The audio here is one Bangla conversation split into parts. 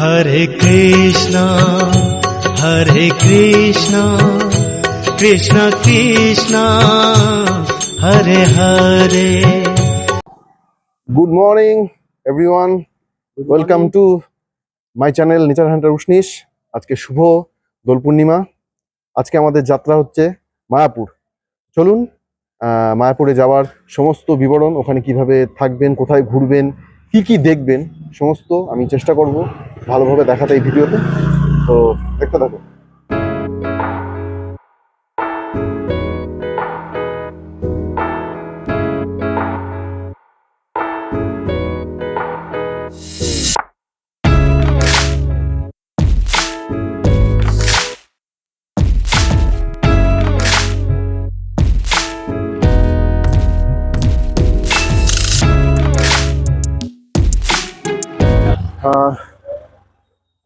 Hare Krishna Hare Krishna Krishna Krishna Hare Hare. Good morning everyone welcome to my channel nature hunter Ushnish আজকে শুভ দোল পূর্ণিমা। আজকে আমাদের যাত্রা হচ্ছে মায়াপুর। চলুন মায়াপুরে যাওয়ার সমস্ত বিবরণ ওখানে কীভাবে থাকবেন কোথায় ঘুরবেন কি কি দেখবেন সমস্ত আমি চেষ্টা করব ভালোভাবে দেখাতে এই ভিডিওতে। তো দেখতে থাকো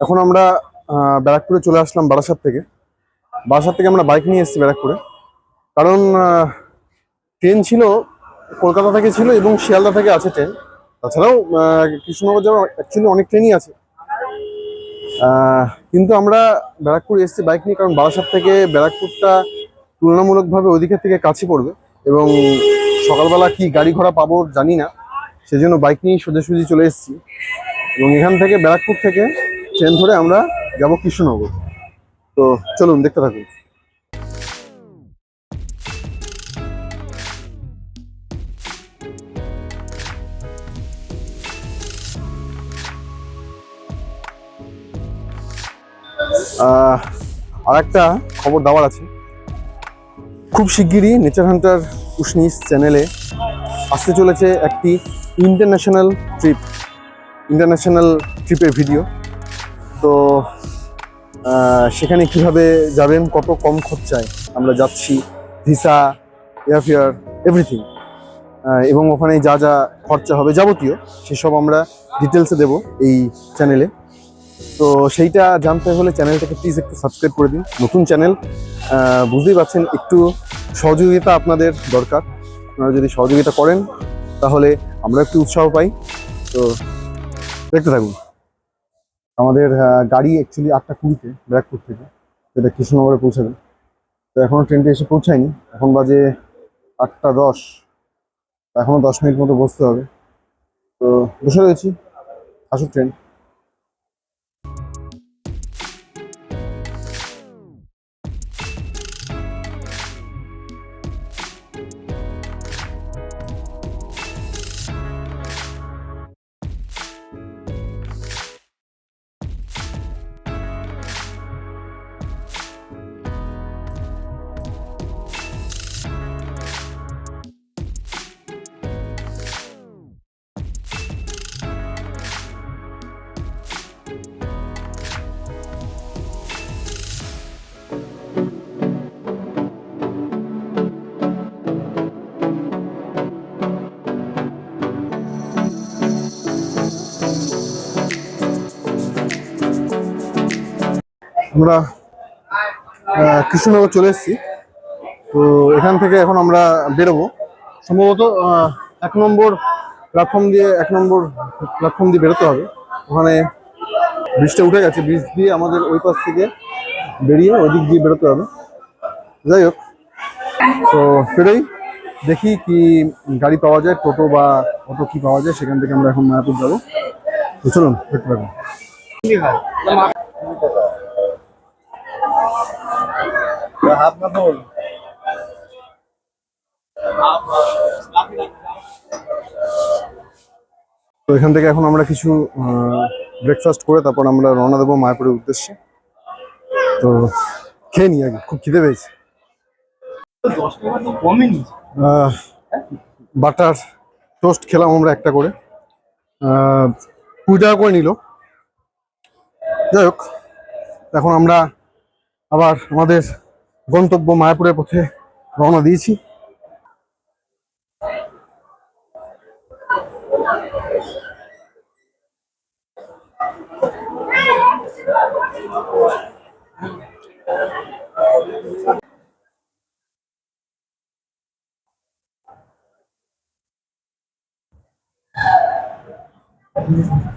এখন আমরা ব্যারাকপুরে চলে আসলাম বারাসাত থেকে। বারাসাত থেকে আমরা বাইক নিয়ে এসেছি ব্যারাকপুরে। কারণ ট্রেন ছিল, কলকাতা থেকে ছিল এবং শিয়ালদা থেকে আছে ট্রেন। তাছাড়াও কৃষ্ণনগর যাওয়ার অ্যাকচুয়ালি অনেক ট্রেনই আছে। কিন্তু আমরা ব্যারাকপুর এসেছি বাইক নিয়ে কারণ বারাসাত থেকে ব্যারাকপুরটা তুলনামূলকভাবে ওইদিকের থেকে কাছে পড়বে এবং সকালবেলা কি গাড়ি ঘোড়া পাবো জানি না। সেজন্য বাইক নিয়েই সোজাসুজি চলে এসেছি। এবং এখান থেকে ব্যারাকপুর থেকে ট্রেন ধরে আমরা যাব কৃষ্ণনগর। তো চলুন, দেখতে থাকুন। আর একটা খবর দেওয়ার আছে। খুব শিগগিরই নেচার হান্টার উষ্ণিস চ্যানেলে আসতে চলেছে একটি ইন্টারন্যাশনাল ট্রিপ ইন্টারন্যাশনাল ট্রিপের ভিডিও তো সেখানে কীভাবে যাবেন, কত কম খরচায়? আমরা যাচ্ছি, ভিসা, এয়ারফেয়ার এভরিথিং এবং ওখানে যা যা খরচা হবে যাবতীয়, সেসব আমরা ডিটেলসে দেব এই চ্যানেলে তো সেইটা জানতে হলে চ্যানেলটাকে প্লিজ একটু সাবস্ক্রাইব করে দিন। নতুন চ্যানেল বুঝতেই পারছেন, একটু সহযোগিতা আপনাদের দরকার। আপনারা যদি সহযোগিতা করেন, তাহলে আমরা একটু উৎসাহ পাই। তো দেখতে থাকুন। আমাদের গাড়ি অ্যাকচুয়ালি আটটা কুড়িতে ব্যারাকপুর থেকে, যেটা কৃষ্ণনগরে পৌঁছাবে। তো এখনও ট্রেনটা এসে পৌঁছায়নি, এখন বাজে আটটা দশ। এখনও দশ মিনিট মতো বসতে হবে। তো বসে রয়েছি আসুক ট্রেন। আমরা কৃষ্ণনগর চলে এসেছি। তো এখান থেকে এখন আমরা বেরোবো। সম্ভবত এক নম্বর প্ল্যাটফর্ম দিয়ে, এক নম্বর প্ল্যাটফর্ম দিয়ে বেরোতে হবে। ওখানে ব্রিজটা উঠে গেছে। ব্রিজ দিয়ে আমাদের ওই পাশ থেকে বেরিয়ে ওই দিক দিয়ে বেরোতে হবে। যাই হোক, তো বেরোই। দেখি কি গাড়ি পাওয়া যায়, টোটো বা অটো কি পাওয়া যায়, সেখান থেকে আমরা এখন মায়াপুর যাব। তো চলুন, দেখতে তো এখান থেকে এখন আমরা কিছু ব্রেকফাস্ট করে তারপর আমরা রওনা দেবো মায়াপুরের উদ্দেশ্যে। তো খেয়ে নিই আগে, খুব খিদে পেয়েছি। বাটার টোস্ট খেলাম আমরা একটা করে। কুড়ি টাকা করে নিল। যাই হোক, এখন আমরা আবার আমাদের গন্তব্য মায়াপুরের পথে রওনা দিয়েছি Thank mm -hmm. you.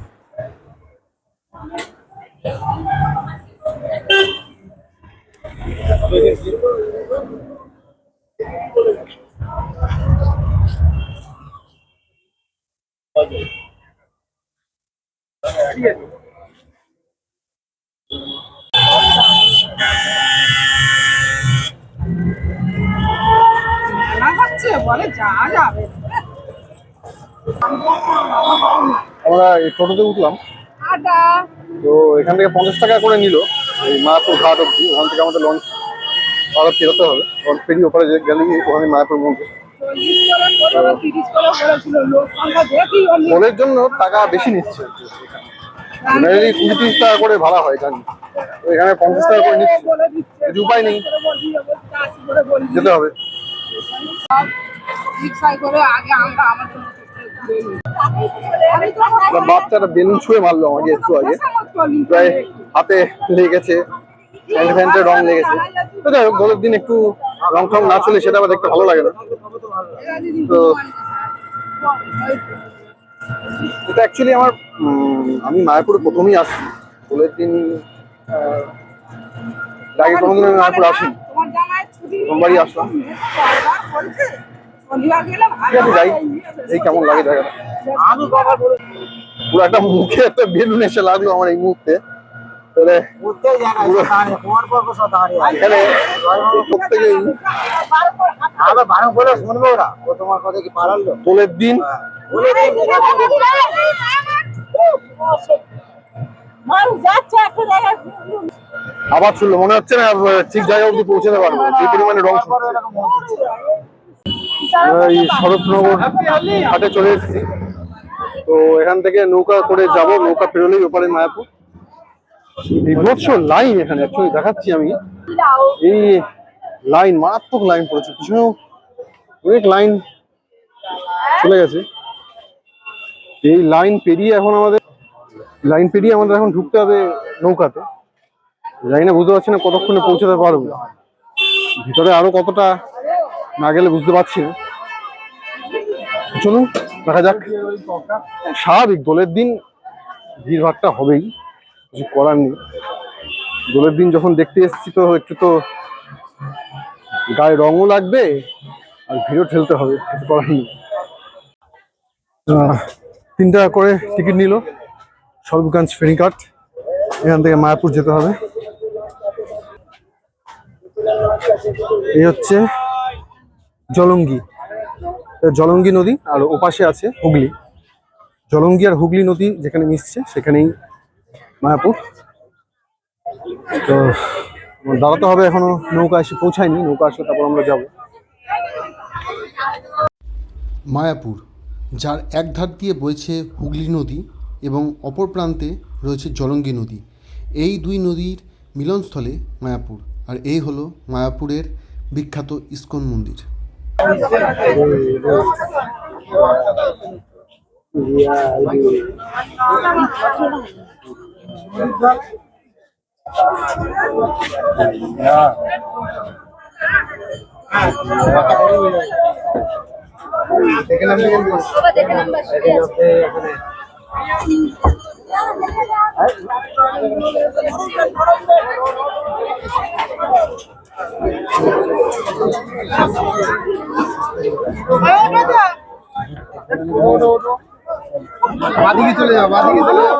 বলে যা যাবে। আমরা এই টোটোতে উঠলাম। তো এখান থেকে পঞ্চাশ টাকা করে নিল এই মায়াপুর ঘাট অব্দি ওখান থেকে আমাদের লঞ্চ আবার ফেরোতে হবে। লঞ্চ পেরিয়ে ওপারে যে গেলেই ওখানে মায়াপুর মন্দির। টোলের জন্য টাকা বেশি নিচ্ছে। জেনারেলি কুড়ি তিরিশ টাকা করে ভাড়া হয় তো এখানে পঞ্চাশ টাকা করে নিচ্ছে। কিছু উপায় নেই। যেতে হবে। বাচ্চাটা বেলুন ছুঁয়ে মারলো আমাকে একটু আগে। প্রায় হাতে লেগেছে। প্যান্ট প্যান্টে রং লেগেছে। তো যাই হোক, দোলের দিন একটু রং টং না চলে, সেটা আবার দেখতে ভালো লাগে না। তো এটা অ্যাকচুয়ালি আমার আমি মায়াপুরে প্রথমেই আসি দোলের দিন আগে কোনোদিন আমি মায়াপুর আসিনি। সোমবারই আসলাম। ঠিক যাই। কেমন লাগে পুরো একটা মুখে একটা বেলুন এসে লাগল আমার এই মুহূর্তে। তাহলে। এখানে প্রত্যেকেই ভালো বলে শুনব ওরা। ও তোমার কথা কি পারালো? দিন। যাচ্ছে একটা জায়গায় আবার শুনলো মনে হচ্ছে না ঠিক জায়গা অব্দি পৌঁছাতে পারব। যে পরিমাণে রং এই শরৎনগর ঘাটে চলে এসেছি। তো এখান থেকে নৌকা করে যাব নৌকা পেরোলেই ওপারে মায়াপুর। বিভৎস লাইন এখানে অ্যাকচুয়ালি দেখাচ্ছি আমি। এই লাইন মারাত্মক লাইন পড়েছে, পিছনেও অনেক লাইন চলে গেছে। এই লাইন পেরিয়ে এখন আমাদের লাইন পেরিয়ে আমাদের এখন ঢুকতে হবে নৌকাতে। জানি বুঝতে পারছি না কতক্ষণে পৌঁছাতে পারব। ভিতরে আরও কতটা না গেলে বুঝতে পারছি না। চলুন, দেখা যাক। স্বাভাবিক, দোলের দিন, ভিড় ভিড়ভাড়টা হবেই। কিছু করার নেই। দোলের দিন যখন দেখতে এসেছি তো একটু তো গায়ে রঙও লাগবে আর ভিড়ও ঠেলতে হবে, কিছু করার নেই। তিন টাকা করে টিকিট নিল সর্বগঞ্জ ফেরিঘাট। এখান থেকে মায়াপুর যেতে হবে। এই হচ্ছে জলঙ্গি। জলঙ্গি নদী, আর ওপাশে আছে হুগলি। জলঙ্গি আর হুগলি নদী যেখানে মিশছে, সেখানেই মায়াপুর। তো দাঁড়াতে হবে এখনও, নৌকা এসে পৌঁছায়নি, নৌকা আসলে তারপর আমরা যাব। মায়াপুর, যার এক ধার দিয়ে বইছে হুগলি নদী এবং অপর প্রান্তে রয়েছে জলঙ্গি নদী। এই দুই নদীর মিলনস্থলে মায়াপুর, আর এই হলো মায়াপুরের বিখ্যাত ইস্কন মন্দির। বাদিকে চলে যাও বাদিকে চলে যাও।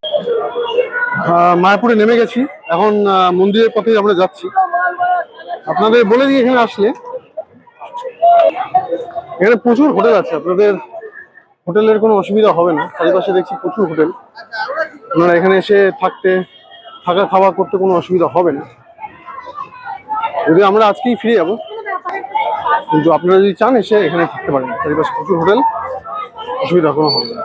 মায়াপুরে নেমে গেছি। এখন মন্দিরের পথে আমরা যাচ্ছি। আপনাদের বলে দিই এখানে আসলে। এখানে প্রচুর হোটেল আছে। আপনাদের হোটেলের কোনো অসুবিধা হবে না। চারিপাশে দেখছি প্রচুর হোটেল। আপনারা এখানে এসে থাকতে, থাকা খাওয়া করতে কোনো অসুবিধা হবে না। যদি আমরা আজকেই ফিরে যাব, কিন্তু আপনারা যদি চান এসে এখানে থাকতে পারেন। চারিপাশে প্রচুর হোটেল। অসুবিধা কোনো হবে না।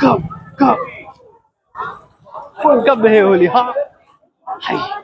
कब कब फोन कब है होली हाँ हाय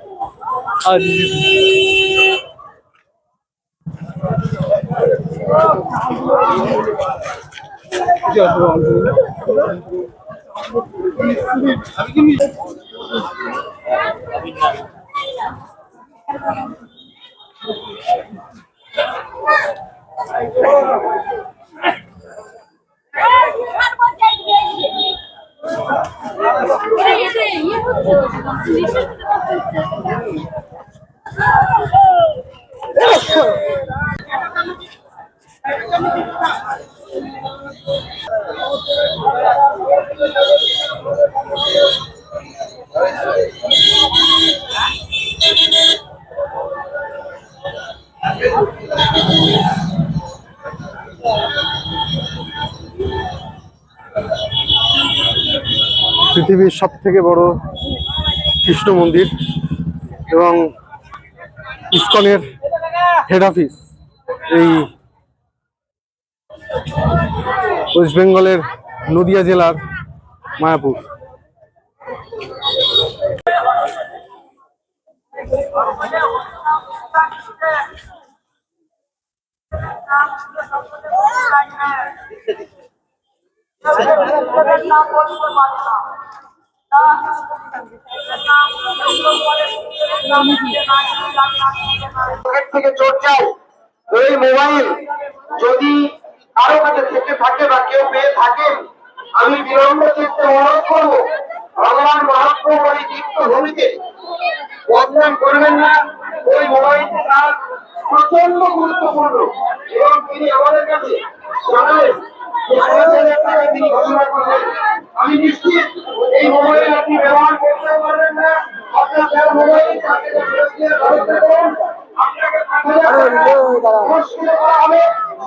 পৃথিবীর সব থেকে বড় কৃষ্ণ মন্দির এবং ইসকনের হেড অফিস এই ওয়েস্ট বেঙ্গলের নদিয়া জেলার মায়াপুর। থেকে চোর যায় ওই মোবাইল যদি কারও কাছে থেকে থাকে বা কেউ পেয়ে থাকেন, আমি বিলম্ব চিত্তে অনুরোধ করব, ভগবান মহাপ্রভু ওই দীপ্ত ভূমিতে বদনাম করবেন না। ওই মোবাইলটি তার প্রচণ্ড গুরুত্বপূর্ণ এবং তিনি আমাদের কাছে জানালেন তিনি ঘোষণা করলেন আমি নিশ্চিত এই মোবাইল আপনি ব্যবহার করতে পারবেন না। আপনার মোবাইল তাকে ব্যবস্থা করুন আপনাকে পাঁচ হাজার করা হবে।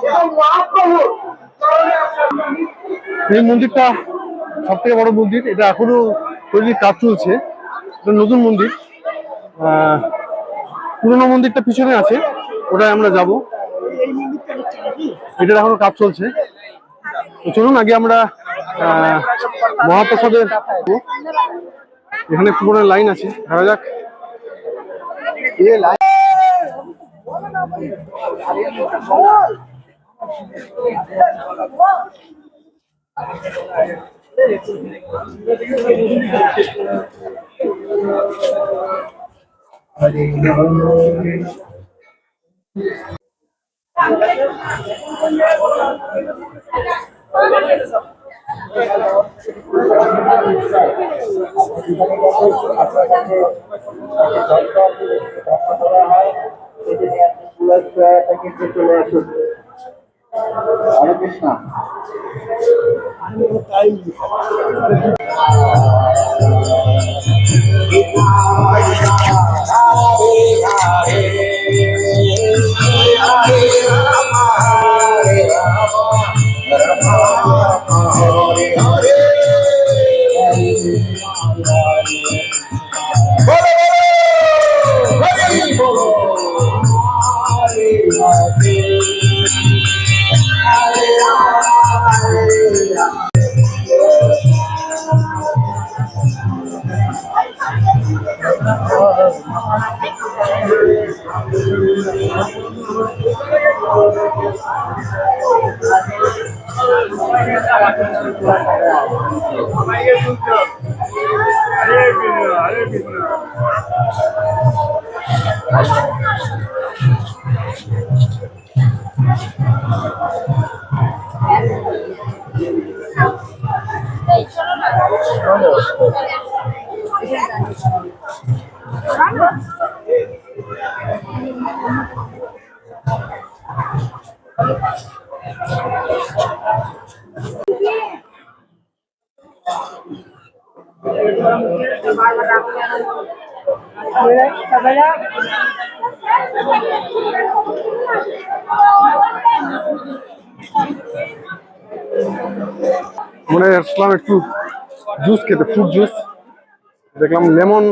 এবং মহাপ্রভু এই মন্দিরটা সব থেকে বড় মন্দির। এটা এখনও তৈরির কাজ চলছে। এটা নতুন মন্দির। আহ, পুরোনো মন্দিরটা পিছনে আছে। ওটাই আমরা যাব। এটার এখনও কাজ চলছে। তো চলুন আগে আমরা মহাপ্রসাদের এখানে পুরো লাইন আছে। ধরা যাক। চলে আসুন হরে কৃষ্ণ Rama Rama Olha, আসলাম একটু জুস খেতে ফ্রুট জুস দেখলাম লেমন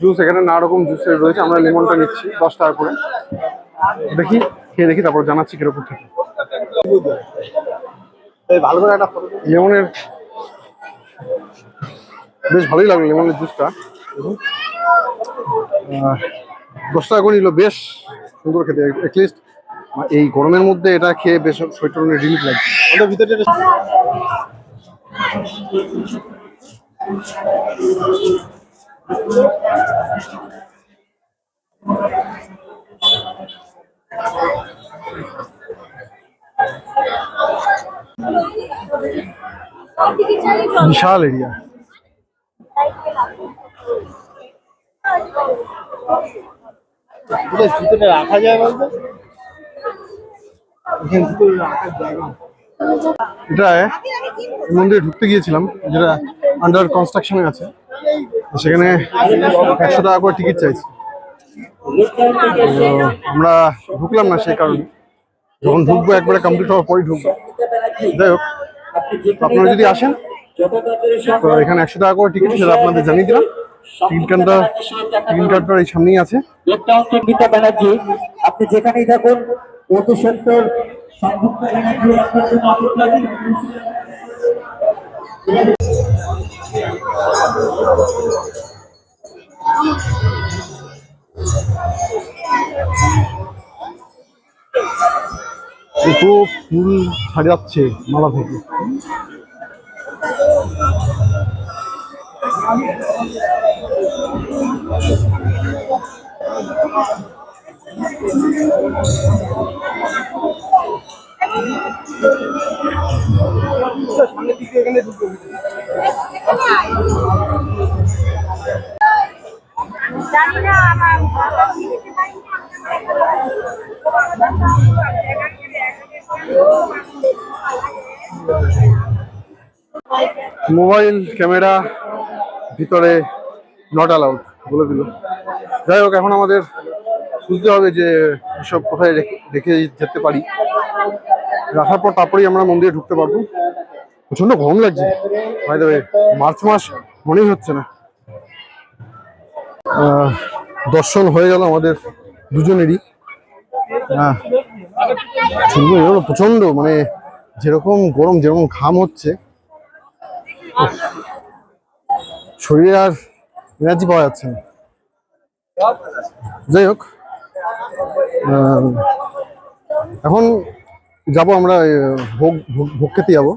জুস এখানে নানা রকম জুসের রয়েছে। আমরা লেমনটা নিচ্ছি দশ টাকা করে। দেখি খেয়ে দেখি তারপর জানাচ্ছি কীরকম থাকে ভালো করে একটা লেমনের বেশ ভালোই লাগল লেমনের জুসটা দশ টাকা করে নিল বেশ সুন্দর খেতে। অ্যাটলিস্ট এই গরমের মধ্যে এটা খেয়ে বেশ শরীরটা রিলিফ লাগছে। ভিতরে বিশাল এরিয়া এটা ভিতরে রাখা যায় বলতে? এটা মন্দিরে ঢুকতে গিয়েছিলাম, যেটা আন্ডার কনস্ট্রাকশনে আছে। সেখানে একশো টাকা করে টিকিট চাইছি। আমরা ঢুকলাম না সেই কারণে। যখন ঢুকবো একবারে কমপ্লিট হওয়ার পরই ঢুকবো। যাই হোক আপনারা যদি আসেন, তো এখানে একশো টাকা করে টিকিট সেটা আপনাদের জানিয়ে দিলাম। টিকিট এই সামনেই আছে। ব্যানার্জি আপনি যেখানেই থাকুন অতি দুটো ফুল ছাড়াচ্ছে মালা থেকে মোবাইল, ক্যামেরা, ভিতরে নট অ্যালাউড বলে দিল। যাই হোক, এখন আমাদের বুঝতে হবে যে এসব কোথায় রেখে যেতে পারি। রাখার পর তারপরেই আমরা মন্দিরে ঢুকতে পারব। প্রচণ্ড গরম লাগছে। মার্চ মাস মনেই হচ্ছে না। দর্শন হয়ে গেল আমাদের দুজনেরই। হ্যাঁ প্রচণ্ড মানে যেরকম গরম, যেরকম ঘাম হচ্ছে। শরীরে আর এনার্জি পাওয়া যাচ্ছে না। যাই হোক এখন যাব আমরা ভোগ- ভোগ খেতে যাব।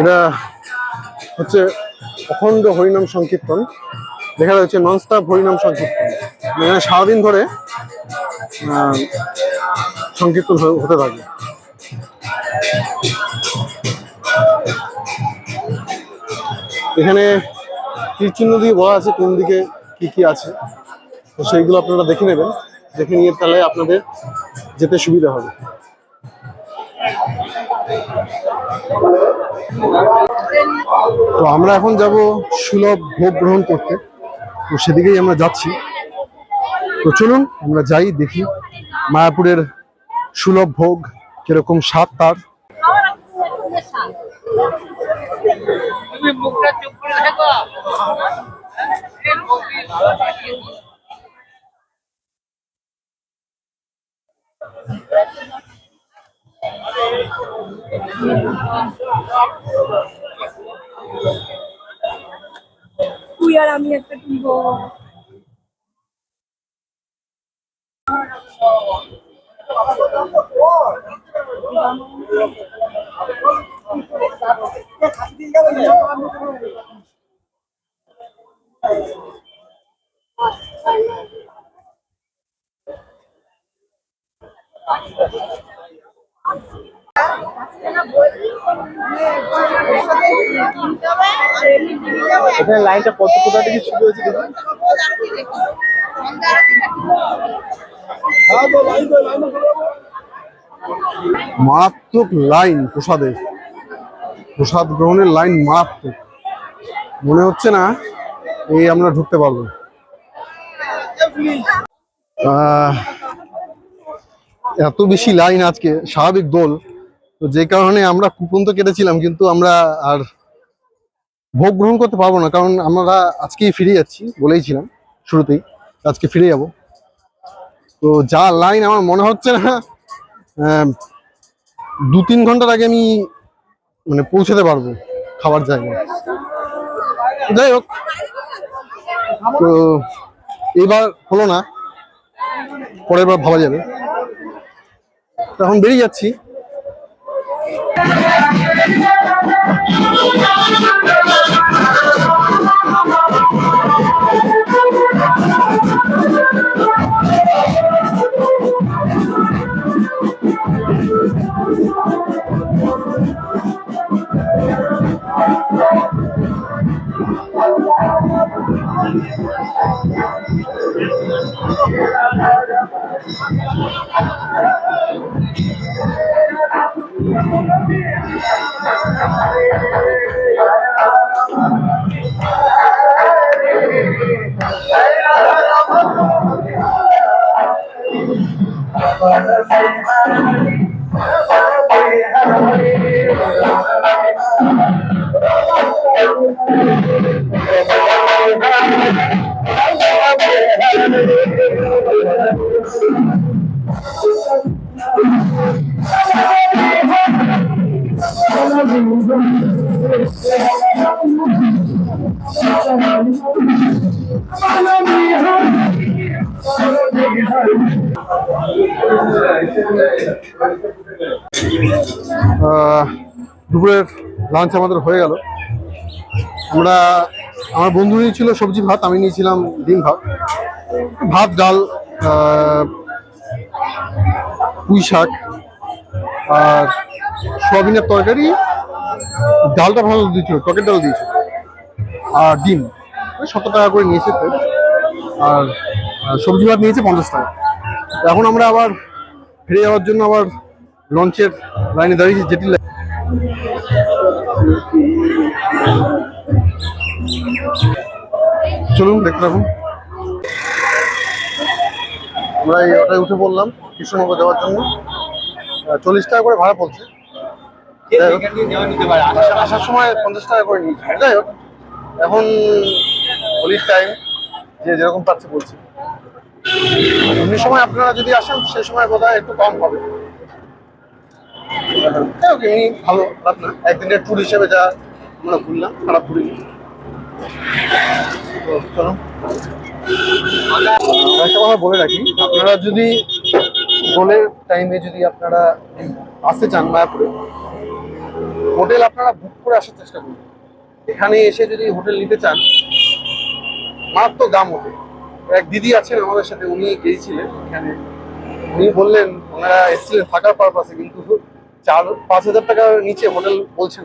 এটা হচ্ছে অখণ্ড হরিনাম সংকীর্তন। দেখা যাচ্ছে ননস্টপ হরিনাম সংকীর্তন। এখানে সারাদিন ধরে সংকীর্তন হতে থাকে। এখানে তীর চিহ্ন দিয়ে বলা আছে? কোন দিকে কি কি আছে? তো সেইগুলো আপনারা দেখে নেবেন। দেখে নিয়ে তাহলে আপনাদের যেতে সুবিধা হবে। তো আমরা এখন যাব সুলভ ভোগ গ্রহণ করতে। তো সেদিকেই আমরা যাচ্ছি। তো চলুন, আমরা যাই, দেখি মায়াপুরের সুলভ ভোগ কীরকম স্বাদ তার। তুমি মুখটা চুপ করে থাকো তুই আর আমি একটা তুলব Thank you. এখানে লাইনটা কত কোথা থেকে শুরু হয়েছে মারাত্মক লাইন প্রসাদের। প্রসাদ গ্রহণের লাইন মারাত্মক। মনে হচ্ছে না এই আমরা ঢুকতে পারব। এত বেশি লাইন আজকে, স্বাভাবিক দোল। তো যে কারণে আমরা কুপন তো কেটেছিলাম, কিন্তু আমরা আর ভোগ গ্রহণ করতে পারব না, কারণ আমরা আজকেই ফিরে যাচ্ছি বলেইছিলাম শুরুতেই। আজকে ফিরে যাব। তো যা লাইন আমার মনে হচ্ছে না দু তিন ঘণ্টার আগে আমি মানে পৌঁছাতে পারব খাবার জায়গায়। যাই হোক, তো এবার হলো না, পরের বার ভাবা যাবে। এখন বেরিয়ে যাচ্ছি। Thank you. দুপুরের লাঞ্চ আমাদের হয়ে গেল। আমরা, আমার বন্ধু নিয়েছিল সবজি ভাত, আমি নিয়েছিলাম ডিম ভাত। ভাত, ডাল পুঁই শাক, আর সয়াবিনের তরকারি, ডালটা ভালো দিয়েছিল, টকের ডাল দিয়েছিল। আর ডিম, ওই সত্তর টাকা করে নিয়েছে আর সবজি ভাত নিয়েছে পঞ্চাশ টাকা। এখন আমরা আবার ফিরে যাওয়ার জন্য আবার লঞ্চের লাইনে দাঁড়িয়েছি জেটি লাইন। চলুন, দেখতে থাকুন। আমরা এই অটোয় উঠে পড়লাম, কৃষ্ণনগর যাওয়ার জন্য। চল্লিশ টাকা করে ভাড়া পড়ছে। আসার- সময় পঞ্চাশ টাকা করে নিয়েছি। যাই হোক এখন হোলির টাইম যে যেরকম পাচ্ছে বলছি। এমনি সময় আপনারা যদি আসেন সেই সময় বোধ একটু কম হবে। যাই হোক, এমনি ভালো খারাপ না। একদিনের ট্যুর হিসেবে যা আমরা ঘুরলাম খারাপ ঘুরিনি একটা কথা বলে রাখি আপনারা যদি দোলের টাইমে যদি আপনারা আসতে চান মায়াপুরে হোটেল আপনারা বুক করে আসার চেষ্টা করুন। এখানে এসে যদি হোটেল নিতে চান মারাত্মক দাম ওঠে এক দিদি আছেন আমাদের সাথে, উনি গিয়েছিলেন এখানে। উনি বললেন, ওনারা এসেছিলেন থাকার পারপাসে কিন্তু চার, পাঁচ হাজার টাকার নিচে হোটেল বলছেন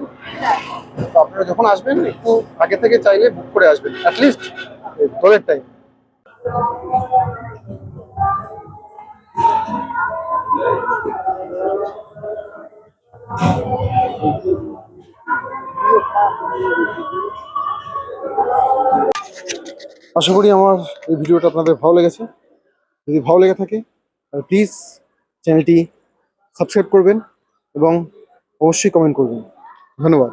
তো আপনারা যখন আসবেন, একটু আগে থেকে চাইলে বুক করে আসবেন অ্যাটলিস্ট দোলের টাইম আশা করি আমার এই ভিডিওটা আপনাদের ভালো লেগেছে। যদি ভালো লেগে থাকে, তাহলে প্লিজ চ্যানেলটি সাবস্ক্রাইব করবেন এবং অবশ্যই কমেন্ট করবেন। ধন্যবাদ।